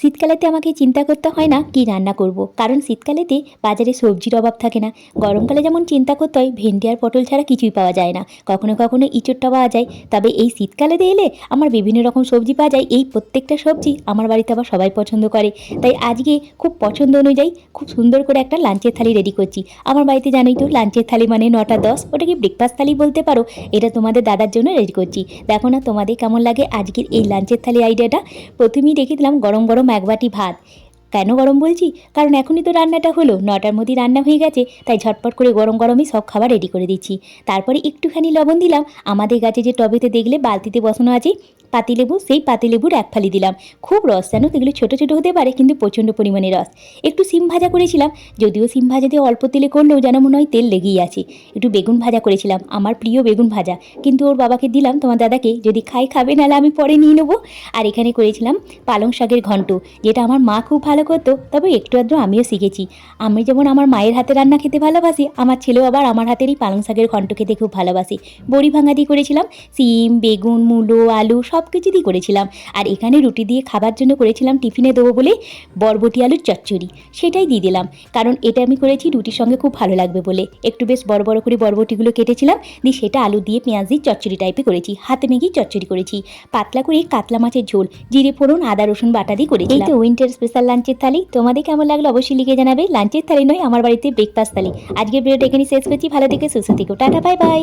শীতকালেতে আমাকে চিন্তা করতে হয় না কি রান্না করব। কারণ শীতকালেতে বাজারে সবজির অভাব থাকে না। গরমকালে যেমন চিন্তা করতে হয়, ভেন্ডি আর পটল ছাড়া কিছুই পাওয়া যায় না। কখনো কখনো ইঁচড়টা পাওয়া যায়। তবে এই শীতকালেতে এলে আমার বিভিন্ন রকম সবজি পাওয়া যায়। এই প্রত্যেকটা সবজি আমার বাড়িতে আবার সবাই পছন্দ করে। তাই আজকে খুব পছন্দ অনুযায়ী খুব সুন্দর করে একটা লাঞ্চের থালি রেডি করছি। আমার বাড়িতে জানোই তো, লাঞ্চের থালি মানে নটা দশ, ওটাকে ব্রেকফাস্ট থালি বলতে পারো। এটা তোমাদের দাদার জন্য রেডি করছি। দেখো না তোমাদের কেমন লাগে আজকের এই লাঞ্চের থালি আইডিয়াটা প্রথমেই রেখে দিলাম গরম গরম এক বাটি ভাত কেন গরম বলছি? কারণ এখনই তো রান্নাটা হলো নটার মধ্যে রান্না হয়ে গেছে, তাই ঝটপট করে গরম গরমই সব খাবার রেডি করে দিচ্ছি। তারপরে একটুখানি লবণ দিলাম, আমাদের গাছে যে টবেতে দেখলে বালতিতে বসানো আছে, পাতিলেবু, সেই পাতিলেবুর এক ফালি দিলাম। খুব রস জানো এগুলো ছোটো ছোটো হতে পারে, কিন্তু প্রচণ্ড পরিমাণে রস। একটু সিম ভাজা করেছিলাম, যদিও সিম ভাজা দিয়ে অল্প তেলে করলেও যেন মনে হয় তেল লেগেই আছে। একটু বেগুন ভাজা করেছিলাম, আমার প্রিয় বেগুন ভাজা। কিন্তু ওর বাবাকে দিলাম, তোমার দাদাকে, যদি খাই খাবে, নাহলে আমি পরে নিয়ে নেব। আর এখানে করেছিলাম পালং শাকের ঘন্ট, যেটা আমার মা খুব ভালো করতো, তবে একটু আধটু আমিও শিখেছি। আমি যেমন আমার মায়ের হাতে রান্না খেতে ভালোবাসি, আমার ছেলেও আবার আমার হাতেরই পালং শাকের ঘন্ট খেতে খুব ভালোবাসে। বড়ি ভাঙা দিয়ে করেছিলাম, সিম, বেগুন, মূলো, আলু সব কিছু দিয়ে করেছিলাম। আর এখানে রুটি দিয়ে খাবার জন্য করেছিলাম টিফিনে দেবো বলে বরবটি আলুর চচ্চড়ি, সেটাই দিয়ে দিলাম। কারণ এটা আমি করেছি রুটির সঙ্গে খুব ভালো লাগবে বলে। একটু বেশ বড় বড় করে বরবটিগুলো কেটেছিলাম, দিয়ে সেটা আলু দিয়ে পেঁয়াজ দিয়ে চচ্চড়ি টাইপে করেছি, হাতে মেঘেই চচ্চড়ি করেছি। পাতলা করে কাতলা মাছের ঝোল, জিরে ফোড়ন, আদা রসুন বাটা দিয়ে করেছি এই তো উইন্টার স্পেশাল লাঞ্চের থালি। তোমাদের কেমন লাগল অবশ্যই লিখে জানাবে। লাঞ্চের থালি নয়, আমার বাড়িতে ব্রেকফাস্ট থালি। আজকের ভিডিওটা এখানে শেষ করছি। ভালো থেকে, সুস্থ থেকো। Tata bye bye